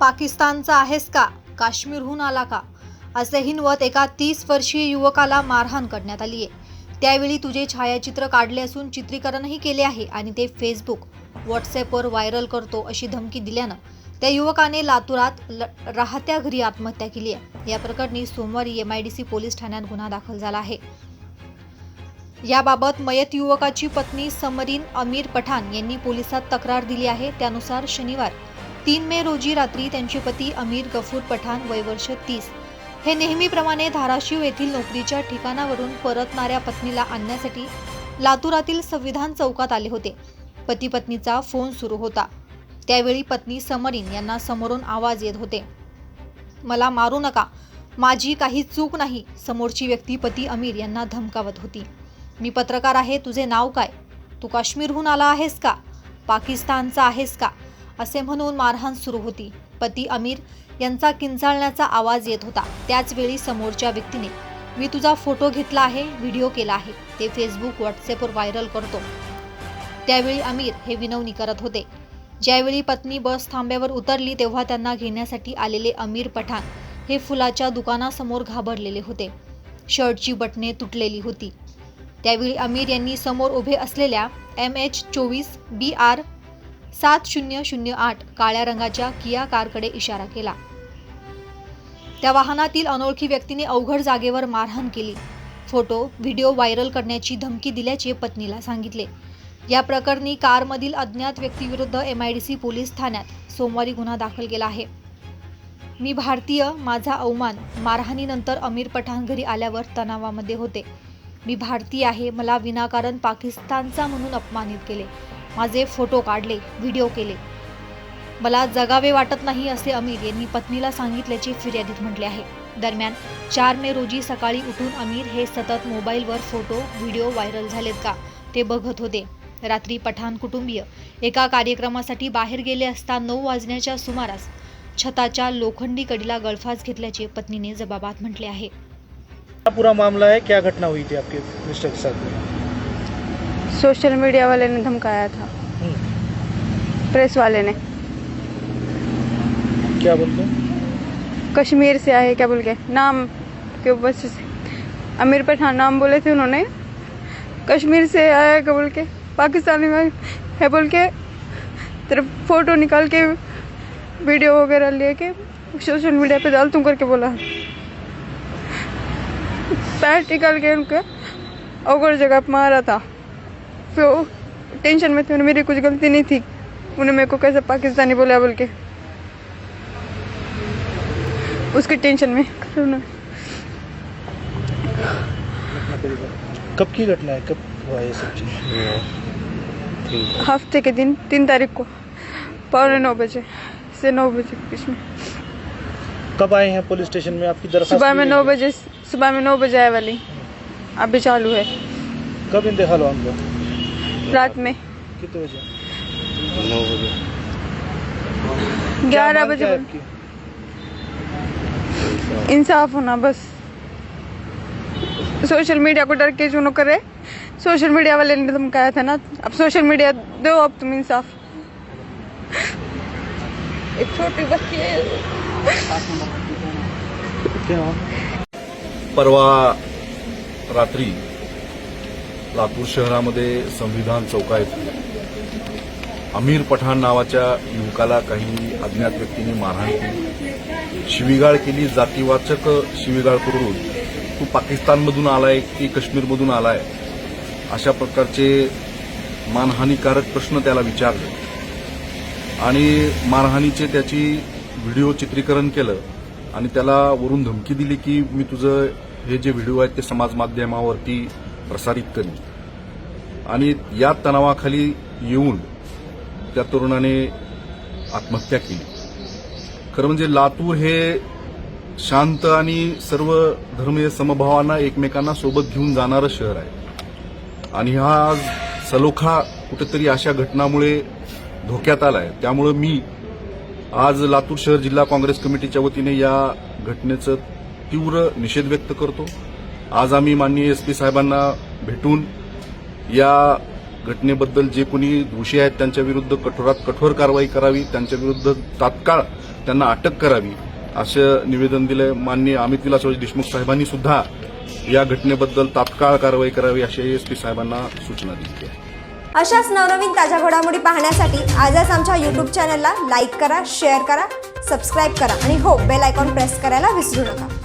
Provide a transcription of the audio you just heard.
पाकिस्तानचा आहेस का? काश्मीरहून आला का? असे हिनवत एका तीस वर्षीय युवकाला मारहाण करण्यात आली आहे त्यावेळी तुझे छायाचित्र काढले असून चित्रीकरणही केले आहे आणि ते फेसबुक व्हॉट्सॲपवर व्हायरल करतो अशी धमकी दिल्यानं त्या युवकाने लातूरात ल राहत्या घरी आत्महत्या केली आहे या प्रकरणी सोमवारी M I D C police ठाण्यात गुन्हा दाखल झाला आहे. याबाबत मयत युवकाची पत्नी समरीन अमीर पठाण यांनी पोलिसात तक्रार दिली आहे. त्यानुसार शनिवार तीन मे रोजी रात्री त्यांचे पती अमीर गफूर पठाण वयवर्ष तीस. हे नेहमीप्रमाणे धाराशिव येथील नोकरीच्या ठिकाणावरून परतणाऱ्या पत्नीला आणण्यासाठी लातूरातील संविधान चौकात आले होते. पती पत्नीचा फोन सुरू होता. त्यावेळी पत्नी समरीन यांना समोरून आवाज येत होते. मला मारू नका. माझी काही चूक नाही समोरची व्यक्ती पती अमीर यांना धमकावत होती. मी पत्रकार आहे तुझे नाव काय? तू काश्मीरहून आला आहेस का? पाकिस्तानचा आहेस का? असे म्हणून मारहाण सुरू होती. पती अमीर यांचा किंचाळण्याचा आवाज येत होता. त्याचवेळी समोरच्या व्यक्तीने मी तुझा फोटो घेतला आहे व्हिडिओ केला आहे ते फेसबुक व्हॉट्सअपवर व्हायरल करतो. त्यावेळी अमीर हे विनवणी करत होते. ज्यावेळी पत्नी बस थांब्यावर उतरली तेव्हा त्यांना घेण्यासाठी आलेले अमीर पठाण हे फुलाच्या दुकानासमोर घाबरलेले होते. शर्टची बटणे तुटलेली होती. त्यावेळी अमीर यांनी समोर उभे असलेल्या एम एच चोवीस बी आर सात शून्य शून्य आठ काळ्या रंगाच्या किया कारकडे इशारा केला. त्या वाहनातील अनोळखी व्यक्तीने अवघड जागेवर मारहाण केली. फोटो व्हिडिओ व्हायरल करण्याची धमकी दिल्याचे पत्नीला सांगितले. या प्रकरणी कारमधील अज्ञात व्यक्तीविरुद्ध M I D C police ठाण्यात सोमवारी गुन्हा दाखल केला आहे. मी भारतीय माझा अवमान मारहाणीनंतर अमीर पठाण घरी आल्यावर तणावामध्ये होते. मी भारतीय आहे मला विनाकारण पाकिस्तानचा म्हणून अपमानित केले. माझे फोटो काढले व्हिडिओ केले. मला जगावे वाटत नाही असे अमीर यांनी पत्नीला सांगितल्याचे फिर्यादीत म्हटले आहे. दरम्यान चार मे रोजी सकाळी उठून अमीर हे सतत मोबाईलवर फोटो व्हिडिओ व्हायरल झालेत का ते बघत होते. रात्री पठाण कुटुंबीय एका कार्यक्रमासाठी बाहेर गेले असता नऊ वाजण्याच्या सुमारास छताच्या लोखंडी कडीला गळफास घेतल्याचे पत्नीने जबाबात म्हटले आहे. क्या पूरा मामला है क्या घटना हुई थी आपके मिस्टर के साथ में? सोशल मीडिया वाले ने धमकाया था। प्रेस वाले ने। क्या बोलते हैं? कश्मीर से आए क्या बोल के नाम के बस अमीर पठान नाम बोले थे उन्होंने। कश्मीर से आया क्या बोल के? पाकिस्तानी में है बोल के। तेरा फ़ोटो निकाल के वीडियो वगैरह लेके सोशल मीडिया पे डाल तू करके बोला। पैर निकाल के उनके अवगढ़ जगह मारा था। फिर वो टेंशन में थे उन्हें मेरी कुछ गलती नहीं थी। उन्हें मेरे को कैसे पाकिस्तानी बोला बोल के। उसके टेंशन में कब की घटना है? कब हुआ ये सब चीज़? हफ़्ते के दिन तीन तारीख को पौने नौ बजे से नौ बजे के बीच में। कब आए हैं पुलिस स्टेशन में? आपकी दरखास्त सुबह में नौ बजे सुबह में नौ बजे आए वाली। अभी चालू है। कब इंतकाल हुआ उनका रात में। कितने बजे? क्या ग्यारह बजे? इंसाफ होना बस। सोशल मीडिया को डर के जो न करे सोशल मीडिया वाले ने तुम कहा था ना। अब सोशल मीडिया दो अब तुम इंसाफ। एक छोटी बच्ची है। परवा रात्री लातूर शहरामध्ये संविधान चौका येथे अमीर पठाण नावाच्या युवकाला काही अज्ञात व्यक्तींनी मारहाण केली. शिवीगाळ केली. जातीवाचक शिवीगाळ करून तू पाकिस्तानमधून आलाय की काश्मीरमधून आलाय? अशा प्रकारचे मानहानीकारक प्रश्न त्याला विचारले. आणि मानहानीचे त्याची व्हिडिओ चित्रीकरण केलं आणि त्याला वरून धमकी दिली की मी तुझं हे जे व्हिडिओ आहेत ते समाज माध्यमावरती प्रसारित करीन आणि या तणावाखाली येऊन त्या तरुणाने आत्महत्या केली. खरं म्हणजे लातूर हे शांत आणि सर्व धर्मीय समभावांना एकमेकांना सोबत घेऊन जाणारं शहर आहे. आणि हा आज सलोखा कुठेतरी अशा घटनामुळे धोक्यात आला आहे त्यामुळं मी आज लातूर शहर जिल्हा काँग्रेस कमिटीच्या वतीने या घटनेचं तीव्र निषेध व्यक्त करतो. आज आम्ही माननीय एस पी साहेबांना भेटून या घटनेबद्दल जे कोणी दोषी आहेत त्यांच्या विरुद्ध कठोरात कठोर कारवाई करावी त्यांच्या विरुद्ध तात्काळ त्यांना अटक करावी असं निवेदन दिलं माननीय अमित विलासराव देशमुख साहेबांनी सुद्धा या घटनेबद्दल तात्काळ कारवाई करावी अशी एस पी साहेबांना सूचना दिली आहे. अशाच नवनवीन ताज्या घडामोडी पाहण्यासाठी आजच आमच्या यूट्यूब चॅनलला लाईक करा शेअर करा सबस्क्राईब करा आणि हो बेल आयकॉन प्रेस करायला विसरू नका.